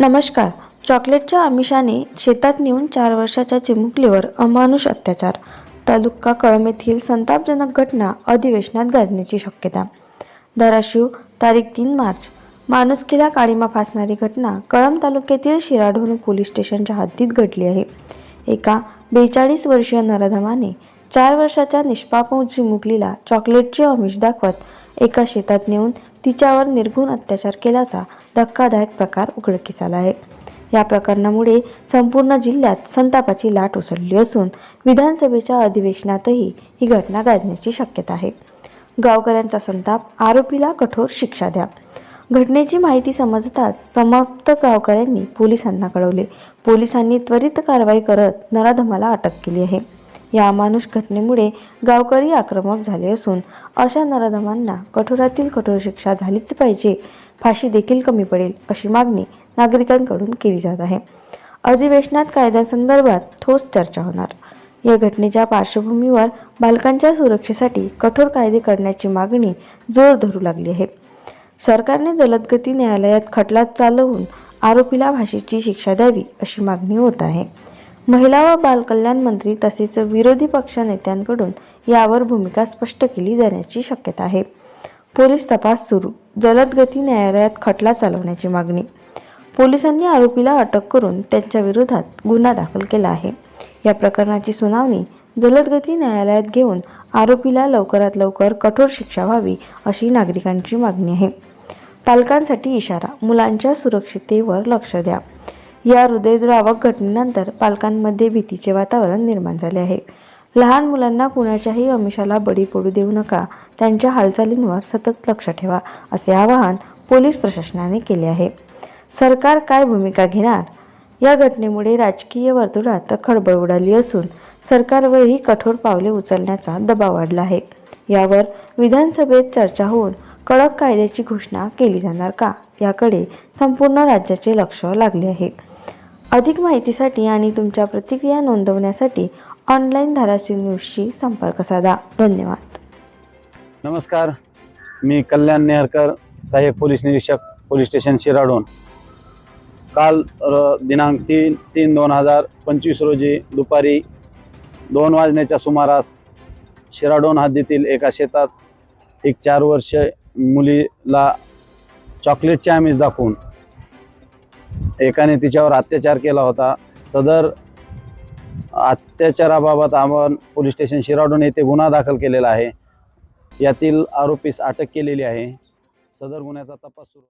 नमस्कार. चॉकलेटच्या आमिषाने शेतात नेऊन चार वर्षाच्या चिमुकलीवर अमानुष अत्याचार. तालुका कळम येथील संतापजनक घटना अधिवेशनात गाजण्याची शक्यता. धाराशिव तारीख तीन मार्च. माणुसकीला काळीमा फासणारी घटना कळंब तालुक्यातील शिराढोण पोलीस स्टेशनच्या हद्दीत घडली आहे. एका बेचाळीस वर्षीय नराधमाने चार वर्षाच्या निष्पाप चिमुकलीला चॉकलेटचे अमिष दाखवत एका शेतात नेऊन तिच्यावर निर्गुण अत्याचार केल्याचा धक्कादायक प्रकार उघडकीस आला आहे. या प्रकरणामुळे संपूर्ण जिल्ह्यात संतापाची लाट उसळली असून विधानसभेच्या अधिवेशनातही ही घटना गाजण्याची शक्यता आहे. गावकऱ्यांचा संताप आरोपीला कठोर शिक्षा द्या. घटनेची माहिती समजताच समाप्त गावकऱ्यांनी पोलिसांना कळवले. पोलिसांनी त्वरित कारवाई करत नराधमाला अटक केली आहे. या अमानुष घटनेमुळे गावकरी आक्रमक झाले असून अशा नराधमांना कठोरातील कठोर शिक्षा झालीच पाहिजे. फाशी देखील कमी पडेल अशी मागणी नागरिकांकडून केली जात आहे. अधिवेशनात कायद्यासंदर्भात ठोस चर्चा होणार. या घटनेच्या पार्श्वभूमीवर बालकांच्या सुरक्षेसाठी कठोर कायदे करण्याची मागणी जोर धरू लागली आहे. सरकारने जलदगती न्यायालयात खटला चालवून आरोपीला भाषेची शिक्षा द्यावी अशी मागणी होत आहे. महिला व बालकल्याण मंत्री तसेच विरोधी पक्ष नेत्यांकडून यावर भूमिका स्पष्ट केली जाण्याची शक्यता आहे. पोलीस तपास सुरू जलदगती न्यायालयात खटला चालवण्याची मागणी. पोलिसांनी आरोपीला अटक करून त्यांच्या विरोधात गुन्हा दाखल केला आहे. या प्रकरणाची सुनावणी जलदगती न्यायालयात घेऊन आरोपीला लवकरात लवकर कठोर शिक्षा व्हावी अशी नागरिकांची मागणी आहे. पालकांसाठी इशारा मुलांच्या सुरक्षिततेवर लक्ष द्या. या हृदयद्रावक घटनेनंतर पालकांमध्ये भीतीचे वातावरण निर्माण झाले आहे. लहान मुलांना कुणाच्याही अमिषाला बळी पडू देऊ नका. त्यांच्या हालचालींवर सतत लक्ष ठेवा असे आवाहन पोलीस प्रशासनाने केले आहे. सरकार काय भूमिका घेणार? या घटनेमुळे राजकीय वर्तुळात खळबळ उडाली असून सरकारवरही कठोर पावले उचलण्याचा दबाव वाढला आहे. यावर विधानसभेत चर्चा होऊन कडक कायद्याची घोषणा केली जाणार का? याकडे संपूर्ण राज्याचे लक्ष लागले आहे. अधिक माहितीसाठी आणि तुमच्या प्रतिक्रिया नोंदवण्यासाठी ऑनलाईन धाराशिव न्यूजशी संपर्क साधा. धन्यवाद. नमस्कार. मी कल्याण नेहरकर सहाय्यक पोलीस निरीक्षक पोलीस स्टेशन शिराडोन. काल दिनांक तीन तीन दोन हजार पंचवीस रोजी दुपारी दोन वाजण्याच्या सुमारास शिराडोन हद्दीतील एका शेतात एक चार वर्ष मुलीला चॉकलेटचे आमिष दाखवून एकाने तिच्यावर अत्याचार केला होता. सदर अत्याचाराबाबत आपण पोलीस स्टेशन शिराडून येथे गुन्हा दाखल केलेला आहे. यातील आरोपीस अटक केलेली आहे. सदर गुन्ह्याचा तपास सुरू